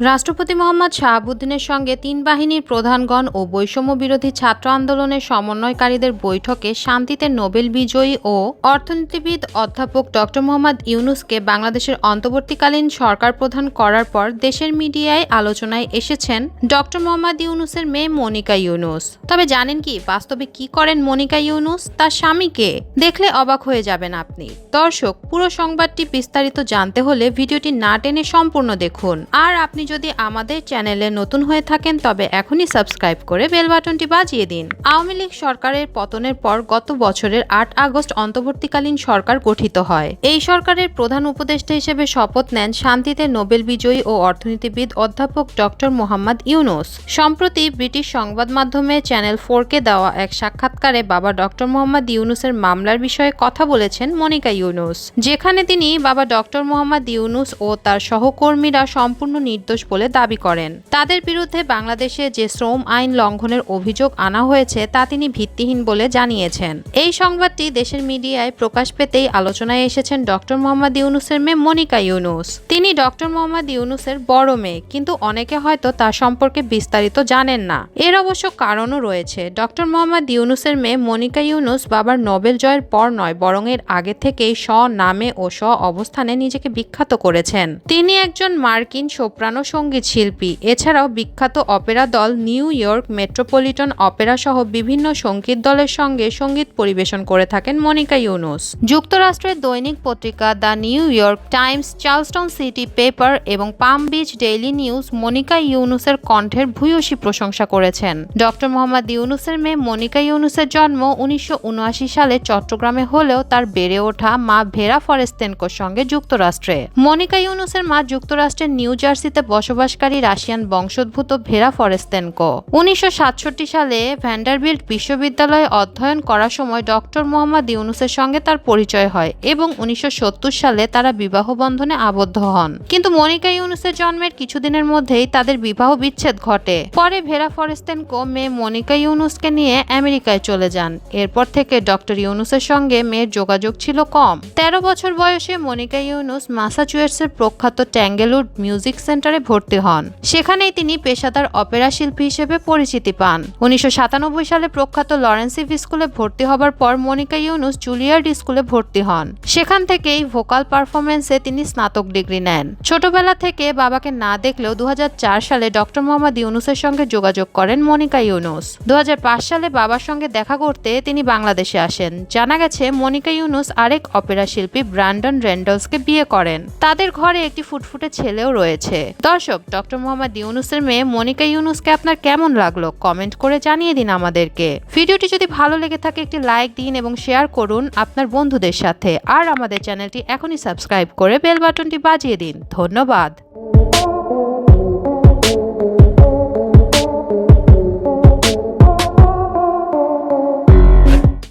রাষ্ট্রপতি মোহাম্মদ শাহাবুদ্দিনের সঙ্গে তিন বাহিনীর প্রধানগণ ও বৈষম্য বিরোধী ছাত্র আন্দোলনের সমন্বয়কারীদের বৈঠকে শান্তিতে নোবেল বিজয়ী ও অর্থনীতিবিদ অধ্যাপক ড মোহাম্মদ ইউনুসকে বাংলাদেশের অন্তর্বর্তীকালীন সরকার প্রধান করার পর দেশের মিডিয়ায় আলোচনায় এসেছেন ড মোহাম্মদ ইউনুসের মেয়ে মনিকা ইউনুস। তবে জানেন কি, বাস্তবে কি করেন মনিকা ইউনুস? তার স্বামীকে দেখলে অবাক হয়ে যাবেন আপনি। দর্শক, পুরো সংবাদটি বিস্তারিত জানতে হলে ভিডিওটি না টেনে সম্পূর্ণ দেখুন। আর আপনি যদি আমাদের চ্যানেলে নতুন হয়ে থাকেন, তবে এখনই সাবস্ক্রাইব করে বেল বাটনটি বাজিয়ে দিন। আওয়ামী লীগ সরকারের পতনের পর গত বছরের আট আগস্ট অন্তর্বর্তীকালীন সরকার গঠিত হয়। এই সরকারের প্রধান উপদেষ্টা হিসেবে শপথ নেন শান্তিতে নোবেল বিজয়ী ও অর্থনীতিবিদ অধ্যাপক ডক্টর মোহাম্মদ ইউনুস। সম্প্রতি ব্রিটিশ সংবাদ মাধ্যমে চ্যানেল ফোরকে দেওয়া এক সাক্ষাৎকারে বাবা ডক্টর মোহাম্মদ ইউনুসের মামলার বিষয়ে কথা বলেছেন মনিকা ইউনুস। যেখানে তিনি বাবা ডক্টর মোহাম্মদ ইউনুস ও তার সহকর্মীরা সম্পূর্ণ নির্দোষ বলে দাবি করেন। তাদের বিরুদ্ধে বাংলাদেশে যে শ্রম আইন লঙ্ঘনের অভিযোগ আনা হয়েছে, তা তিনি ভিত্তিহীন বলে জানিয়েছেন। এই সংবাদটি দেশের মিডিয়ায় প্রকাশ পেতেই আলোচনায় এসেছেন ডক্টর মোহাম্মদ ইউনুসের মেয়ে মনিকা ইউনুস। তিনি ডক্টর মোহাম্মদ ইউনুসের বড় মেয়ে, কিন্তু অনেকে হয়তো তার সম্পর্কে বিস্তারিত জানেন না। এর অবশ্য কারণও রয়েছে। ডক্টর মোহাম্মদ ইউনুসের মেয়ে মনিকা ইউনুস বাবার নোবেল জয়ের পর নয়, বরং এর আগে থেকেই স্ব নামে ও স্ব অবস্থানে নিজেকে বিখ্যাত করেছেন। তিনি একজন মার্কিন সোপ্রানো সংগীত শিল্পী। এছাড়াও বিখ্যাত অপেরা দল নিউ ইয়র্ক মেট্রোপলিটন অপেরা সহ বিভিন্ন সংগীত দলের সঙ্গে সংগীত পরিবেশন করে থাকেন মনিকা ইউনুস। যুক্তরাষ্ট্রের দৈনিক পত্রিকা the New York Times, Charleston City Paper এবং Palm Beach Daily News Monica ইউনুসের কণ্ঠের ভূয়সী প্রশংসা করেছেন। ডক্টর মোহাম্মদ ইউনুসের মেয়ে মনিকা ইউনুসের জন্ম উনিশশো উনআশি সালে চট্টগ্রামে হলেও তার বেড়ে ওঠা মা ভেরা ফরেস্তেনকোর সঙ্গে যুক্তরাষ্ট্রে। মনিকা ইউনুসের মা যুক্তরাষ্ট্রের নিউ জার্সিতে বসবাসকারী রাশিয়ান বংশোদ্ভূত ভেরা ফরেস্তেনকো। উনিশশো সাতষট্টি সালে ভ্যান্ডারবিল্ট বিশ্ববিদ্যালয়ে অধ্যয়ন করার সময় ডক্টর মোহাম্মদ ইউনুসের সঙ্গে তার পরিচয় হয় এবং উনিশশো সত্তর সালে তারা বিবাহ বন্ধনে আবদ্ধ হন। কিন্তু মনিকা ইউনুসের জন্মের কিছুদিনের মধ্যেই তাদের বিবাহ বিচ্ছেদ ঘটে। পরে ভেরা ফরেস্তেনকো মেয়ে মনিকা ইউনুসকে নিয়ে আমেরিকায় চলে যান। এরপর থেকে ডক্টর ইউনুসের সঙ্গে মেয়ের যোগাযোগ ছিল কম। তেরো বছর বয়সে মনিকা ইউনুস মাসাচুয়েটসের প্রখ্যাত ট্যাঙ্গেলুড মিউজিক সেন্টারে ভর্তি হন। সেখানেই তিনি পেশাদার অপেরা শিল্পী হিসেবে পরিচিতি পান। উনিশশো সাতানব্বই সালে প্রখ্যাত লরেন্সিভ স্কুলে ভর্তি হবার পর মনিকা ইউনুস জুলিয়ার্ড স্কুলে ভর্তি হন। সেখান থেকেই ভোকাল পারফরমেন্সে তিনি স্নাতক ডিগ্রি নেন। ছোটবেলা থেকে বাবাকে না দেখলেও দুহাজার চার সালে ডক্টর মোহাম্মদ ইউনুসের সঙ্গে যোগাযোগ করেন মনিকা ইউনুস। দু হাজার পাঁচ সালে বাবার সঙ্গে দেখা করতে তিনি বাংলাদেশে আসেন। জানা গেছে, মনিকা ইউনুস আরেক অপেরা শিল্পী ব্র্যান্ডন রেন্ডলসকে বিয়ে করেন। তাদের ঘরে একটি ফুটফুটে ছেলেও রয়েছে। দর্শক, ডক্টর মোহাম্মদ ইউনুসের মেয়ে মনিকা ইউনুসকে আপনার কেমন লাগল? কমেন্ট করে জানিয়ে দিন আমাদেরকে। ভিডিওটি যদি ভালো লেগে থাকে, একটি লাইক দিন এবং শেয়ার করুন আপনার বন্ধুদের সাথে। আর আমাদের চ্যানেলটি এখনই সাবস্ক্রাইব করে বেল বাটনটি বাজিয়ে দিন। ধন্যবাদ।